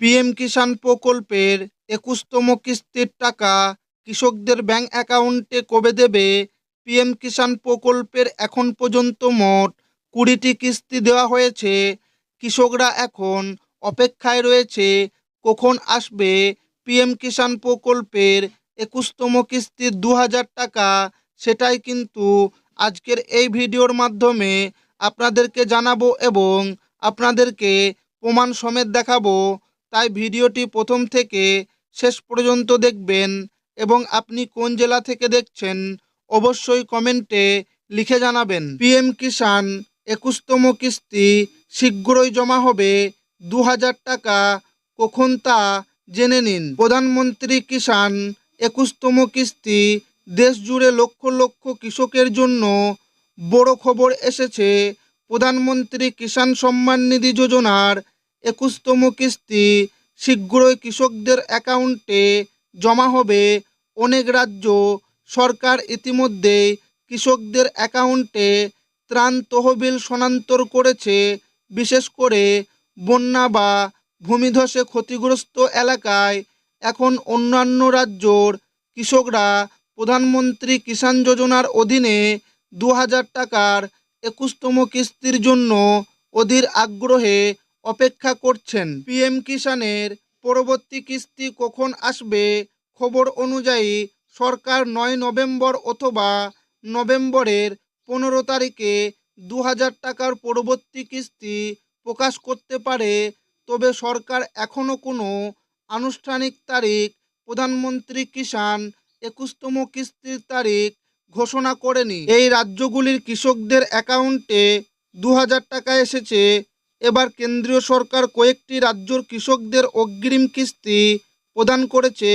PM কিষাণ প্রকল্পের একুশতম কিস্তির টাকা কৃষকদের ব্যাংক অ্যাকাউন্টে কবে দেবে? পিএম কিষাণ প্রকল্পের এখন পর্যন্ত মোট কুড়িটি কিস্তি দেওয়া হয়েছে। কৃষকরা এখন অপেক্ষায় রয়েছে কখন আসবে পিএম কিষাণ প্রকল্পের একুশতম কিস্তির দু হাজার টাকা। সেটাই কিন্তু আজকের এই ভিডিওর মাধ্যমে আপনাদেরকে জানাব এবং আপনাদেরকে প্রমাণ সমেত দেখাবো। তাই ভিডিওটি প্রথম থেকে শেষ পর্যন্ত দেখবেন এবং আপনি কোন জেলা থেকে দেখছেন অবশ্যই কমেন্টে লিখে জানাবেন। পিএম কিষাণ একুশতম কিস্তি শীঘ্রই জমা হবে। দু হাজার টাকা কখন তা জেনে নিন। প্রধানমন্ত্রী কিষাণ একুশতম কিস্তি দেশ জুড়ে লক্ষ লক্ষ কৃষকের জন্য বড় খবর এসেছে। প্রধানমন্ত্রী কিষাণ সম্মান নিধি যোজনার একুশতম কিস্তি। শীঘ্রই কৃষকদের অ্যাকাউন্টে জমা হবে অনেক রাজ্য সরকার ইতিমধ্যে কৃষকদের অ্যাকাউন্টে ত্রাণ তহবিল স্থানান্তর করেছে, বিশেষ করে বন্যা বা ভূমিধসে ক্ষতিগ্রস্ত এলাকায়। এখন অন্যান্য রাজ্যর কৃষকরা প্রধানমন্ত্রী কিষাণ যোজনার অধীনে দু হাজার টাকার একুশতম কিস্তির জন্য অধীর আগ্রহে অপেক্ষা করছেন। পিএম কিষাণের পরবর্তী কিস্তি কখন আসবে খবর অনুযায়ী সরকার নয় নভেম্বর অথবা নভেম্বরের পনেরো তারিখে দু হাজার টাকার পরবর্তী কিস্তি প্রকাশ করতে পারে, তবে সরকার এখনও কোনো আনুষ্ঠানিক তারিখ প্রধানমন্ত্রী কিষাণ একুশতম কিস্তির তারিখ ঘোষণা করেনি। এই রাজ্যগুলির কৃষকদের অ্যাকাউন্টে দু হাজার টাকা এসেছে এবার কেন্দ্রীয় সরকার কয়েকটি রাজ্যর কৃষকদের অগ্রিম কিস্তি প্রদান করেছে।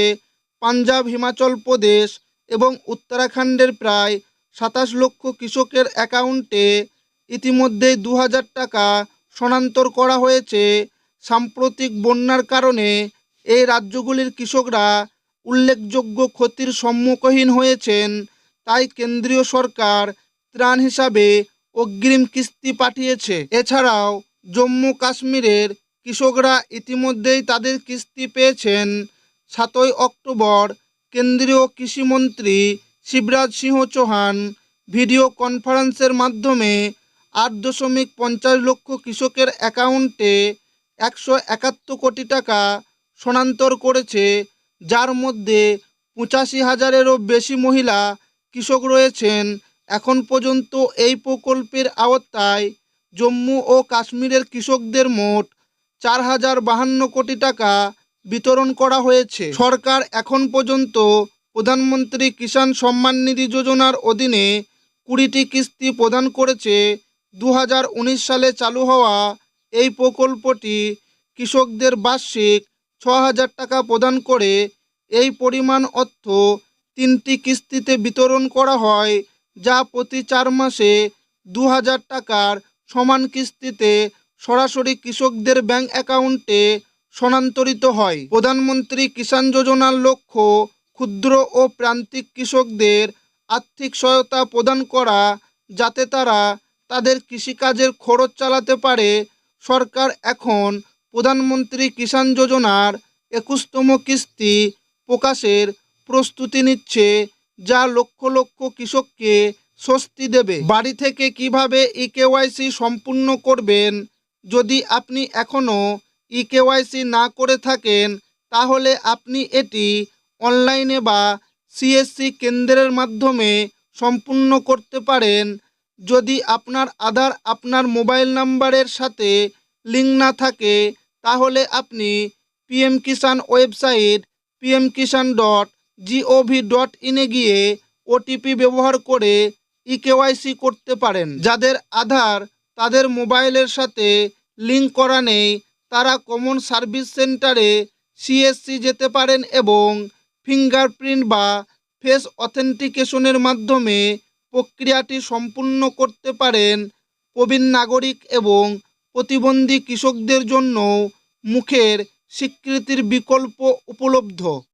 পাঞ্জাব, হিমাচল প্রদেশ এবং উত্তরাখণ্ডের প্রায় সাতাশ লক্ষ কৃষকের অ্যাকাউন্টে ইতিমধ্যেই দু হাজার টাকা স্থানান্তর করা হয়েছে। সাম্প্রতিক বন্যার কারণে এই রাজ্যগুলির কৃষকরা উল্লেখযোগ্য ক্ষতির সম্মুখীন হয়েছেন। তাই কেন্দ্রীয় সরকার ত্রাণ হিসাবে অগ্রিম কিস্তি পাঠিয়েছে। এছাড়াও জম্মু কাশ্মীরের কৃষকরা ইতিমধ্যেই তাদের কিস্তি পেয়েছেন। সাতই অক্টোবর কেন্দ্রীয় কৃষিমন্ত্রী শিবরাজ সিংহ চৌহান ভিডিও কনফারেন্সের মাধ্যমে আট দশমিক পঞ্চাশ লক্ষ কৃষকের অ্যাকাউন্টে একশো একাত্তর কোটি টাকা স্থানান্তর করেছে, যার মধ্যে পঁচাশি হাজারেরও বেশি মহিলা কৃষক রয়েছেন। এখন পর্যন্ত এই প্রকল্পের আওতায় জম্মু ও কাশ্মীরের কৃষকদের মোট চার হাজার বাহান্ন কোটি টাকা বিতরণ করা হয়েছে। সরকার এখন পর্যন্ত প্রধানমন্ত্রী কিষাণ সম্মান নিধি যোজনার অধীনে কুড়িটি কিস্তি প্রদান করেছে। দু হাজার উনিশ সালে চালু হওয়া এই প্রকল্পটি কৃষকদের বার্ষিক ছ হাজার টাকা প্রদান করে। এই পরিমাণ অর্থ তিনটি কিস্তিতে বিতরণ করা হয়, যা প্রতি চার মাসে দু হাজার টাকার সমান কিস্তিতে সরাসরি কৃষকদের ব্যাংক অ্যাকাউন্টে স্থানান্তরিত হয়। প্রধানমন্ত্রী কিষাণ যোজনার লক্ষ্য ক্ষুদ্র ও প্রান্তিক কৃষকদের আর্থিক সহায়তা প্রদান করা, যাতে তারা তাদের কৃষিকাজের খরচ চালাতে পারে। সরকার এখন প্রধানমন্ত্রী কিষাণ যোজনার একুশতম কিস্তি প্রকাশের প্রস্তুতি নিচ্ছে, যা লক্ষ লক্ষ কৃষককে স্বস্তি দেবে। বাড়ি থেকে কীভাবে ইকেওয়াইসি সম্পূর্ণ করবেন, যদি আপনি এখনও ইকেওয়াইসি না করে থাকেন, তাহলে আপনি এটি অনলাইনে বা সিএসসি কেন্দ্রের মাধ্যমে সম্পূর্ণ করতে পারেন। যদি আপনার আধার আপনার মোবাইল নাম্বারের সাথে লিঙ্ক না থাকে, তাহলে আপনি PM Kisan website PM Kisan dot G O V dot ইনে গিয়ে ওটিপি ব্যবহার করে ইকেওয়াইসি করতে পারেন। যাদের আধার তাদের মোবাইলের সাথে লিঙ্ক করা নেই, তারা কমন সার্ভিস সেন্টারে সিএসসি যেতে পারেন এবং ফিঙ্গারপ্রিন্ট বা ফেস অথেন্টিকেশনের মাধ্যমে প্রক্রিয়াটি সম্পূর্ণ করতে পারেন প্রবীণ নাগরিক এবং প্রতিবন্ধী কৃষকদের জন্য মুখের স্বীকৃতির বিকল্প উপলব্ধ।